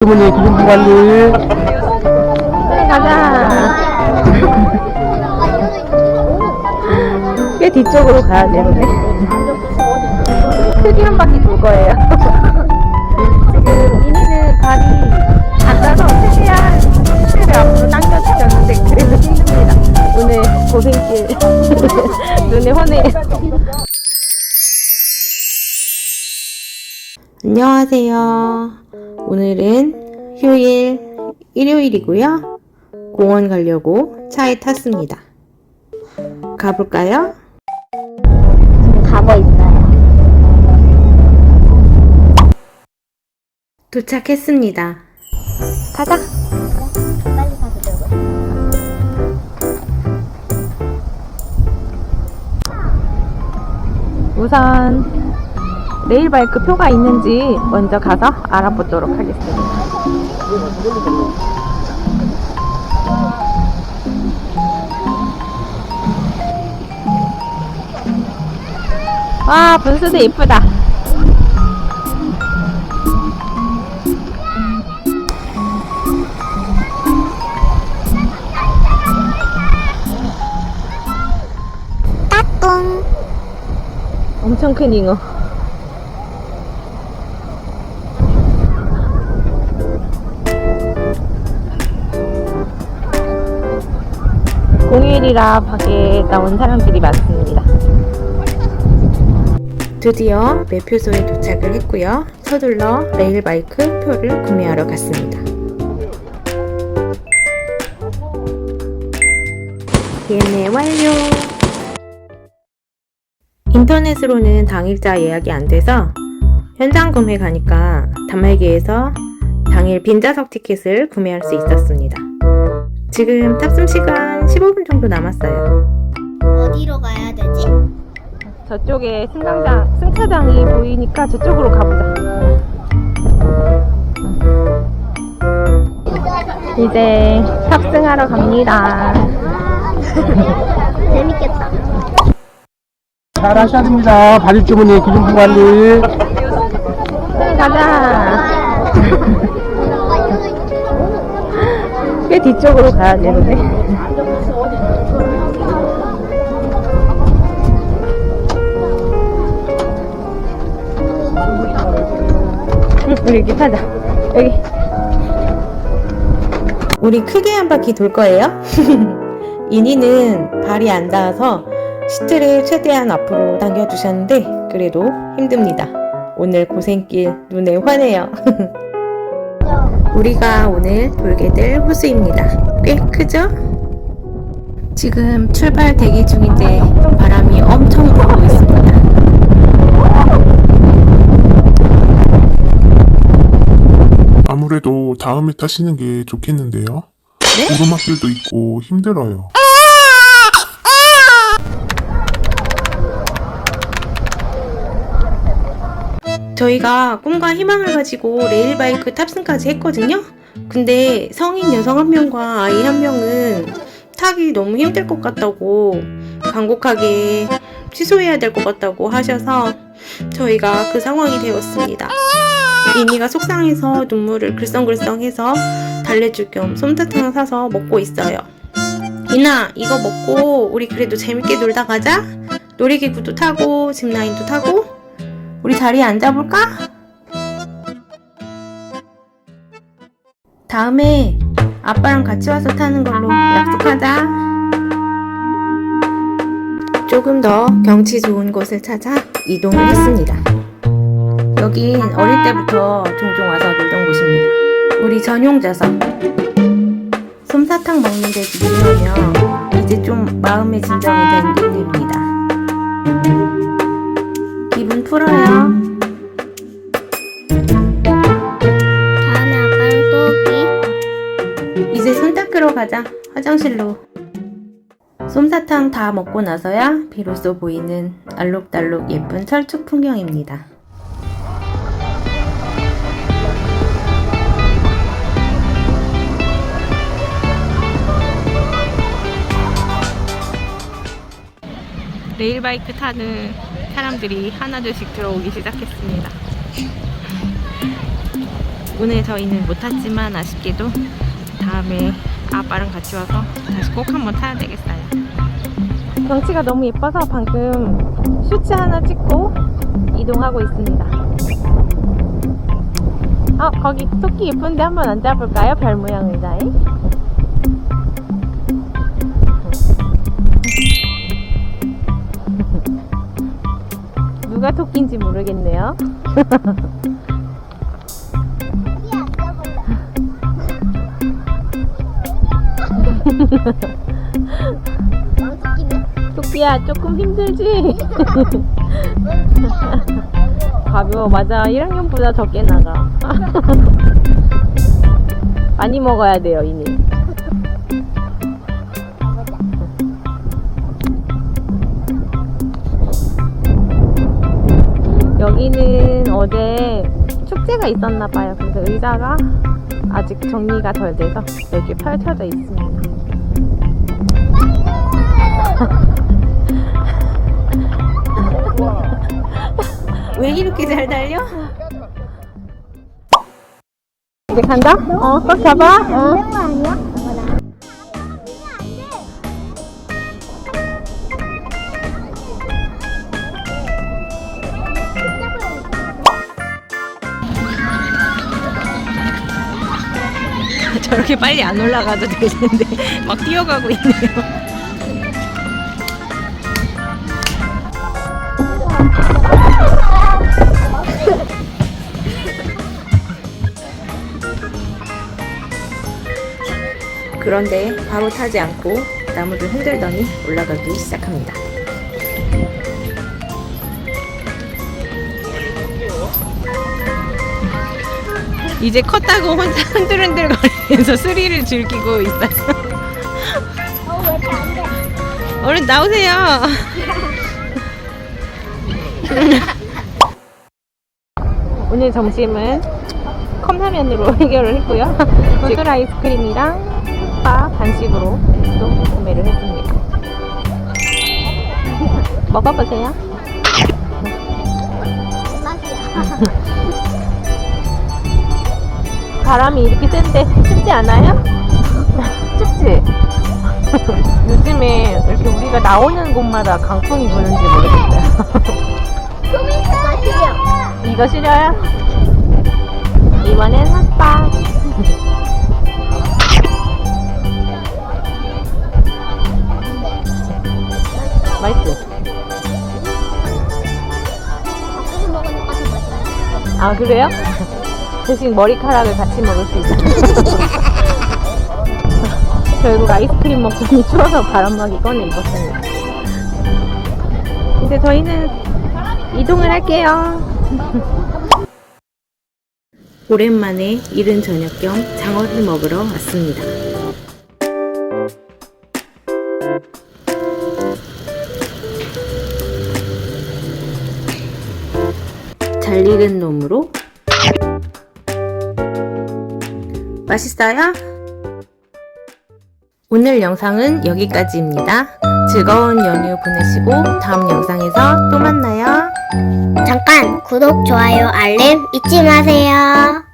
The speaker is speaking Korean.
주문이 기준부 관리. 가자. 꽤 뒤쪽으로 가야 되는데. 한 바퀴 돌 거예요. 지금 이니는 발이 앉아서 최대한 시트를 앞으로 당겨주셨는데 그래도 힘듭니다. 오늘 고생길 눈에 환해요. 안녕하세요. 오늘은 휴일 일요일이고요. 공원 가려고 차에 탔습니다. 가볼까요? 가고 있어요. 도착했습니다. 가자. 빨리 가서 들고. 우선 레일 바이크 표가 있는지 먼저 가서 알아보도록 하겠습니다. 와, 분수도 예쁘다. 꿍. 엄청 큰 잉어. 공휴일이라 밖에 나온 사람들이 많습니다. 드디어 매표소에 도착을 했고요. 서둘러 레일바이크 표를 구매하러 갔습니다. 예매 완료! 인터넷으로는 당일자 예약이 안 돼서 현장 구매 가니까 단말기에서 당일 빈좌석 티켓을 구매할 수 있었습니다. 지금 탑승 시간 15분 정도 남았어요. 어디로 가야 되지? 저쪽에 승강장, 승차장이 보이니까 저쪽으로 가보자. 이제 탑승하러 갑니다. 재밌겠다. 잘 하셔야 됩니다. 발입 주문이 기준부 관리. 가자. 꽤 뒤쪽으로 가야 되는데. 우리 여기 타자. 여기. 우리 크게 한 바퀴 돌 거예요. 이니는 발이 안 닿아서 시트를 최대한 앞으로 당겨주셨는데 그래도 힘듭니다. 오늘 고생길 눈에 환해요. 우리가 오늘 돌게 될 호수입니다. 꽤 크죠? 지금 출발 대기 중인데 바람이 엄청 불고 있습니다. 아무래도 다음에 타시는 게 좋겠는데요. 네? 오르막길도 있고 힘들어요. 저희가 꿈과 희망을 가지고 레일바이크 탑승까지 했거든요. 근데 성인 여성 한 명과 아이 한 명은 타기 너무 힘들 것 같다고 간곡하게 취소해야 될 것 같다고 하셔서 저희가 그 상황이 되었습니다. 이니가 속상해서 눈물을 글썽글썽해서 달래줄 겸 솜사탕을 사서 먹고 있어요. 이나 이거 먹고 우리 그래도 재밌게 놀다 가자. 놀이기구도 타고 짚라인도 타고 우리 자리에 앉아볼까? 다음에 아빠랑 같이 와서 타는 걸로 약속하자. 조금 더 경치 좋은 곳을 찾아 이동을 했습니다. 여긴 어릴 때부터 종종 와서 놀던 곳입니다. 우리 전용 좌석. 솜사탕 먹는데 유명하며 이제 좀 마음의 진정이 된 일입니다. 기분 풀어요. 다음에 아빠랑 또 올게. 이제 손 닦으러 가자. 화장실로. 솜사탕 다 먹고 나서야 비로소 보이는 알록달록 예쁜 철쭉 풍경입니다. 레일바이크 타는 사람들이 하나둘씩 들어오기 시작했습니다. 오늘 저희는 못 탔지만 아쉽게도 다음에 아빠랑 같이 와서 다시 꼭 한번 타야 되겠어요. 경치가 너무 예뻐서 방금 슈츠 하나 찍고 이동하고 있습니다. 어, 거기 토끼 예쁜데 한번 앉아볼까요? 별 모양 의자에. 토끼야 조금 힘들지? 가벼워 맞아. 1학년보다 적게 나가. 많이 먹어야 돼요 이니 여기는 어제 축제가 있었나 봐요 그래서 의자가 아직 정리가 덜 돼서 이렇게 펼쳐져 있습니다 왜 이렇게 잘 달려? 이제 간다? 어, 꽉 잡아. 어. 저렇게 빨리 안 올라가도 되는데 막 뛰어가고 있네요. 그런데 바로 타지 않고 나무를 흔들더니 올라가기 시작합니다. 이제 컸다고 혼자 흔들흔들 거리면서 스릴을 즐기고 있어요. 어, 왜 이렇게 안 돼? 얼른 나오세요. 오늘 점심은 컵라면으로 해결을 했고요. 구슬 아이스크림이랑 파 간식으로 또 구매를 했습니다. 먹어보세요. 맛이야. 바람이 이렇게 센데 춥지 않아요? 춥지? 요즘에 이렇게 우리가 나오는 곳마다 강풍이 부는지 모르겠어요. 이거 싫어요? 이번엔 핫바. 맛있어. 아, 그래요? 대신 머리카락을 같이 먹을 수 있어요. 결국 아이스크림 먹더니 추워서 바람막이 꺼내 입었습니다. 이제 저희는 이동을 할게요. 오랜만에 이른 저녁 겸 장어를 먹으러 왔습니다. 잘 익은 놈으로 맛있어요? 오늘 영상은 여기까지입니다. 즐거운 연휴 보내시고 다음 영상에서 또 만나요. 잠깐 구독, 좋아요, 알림 잊지 마세요.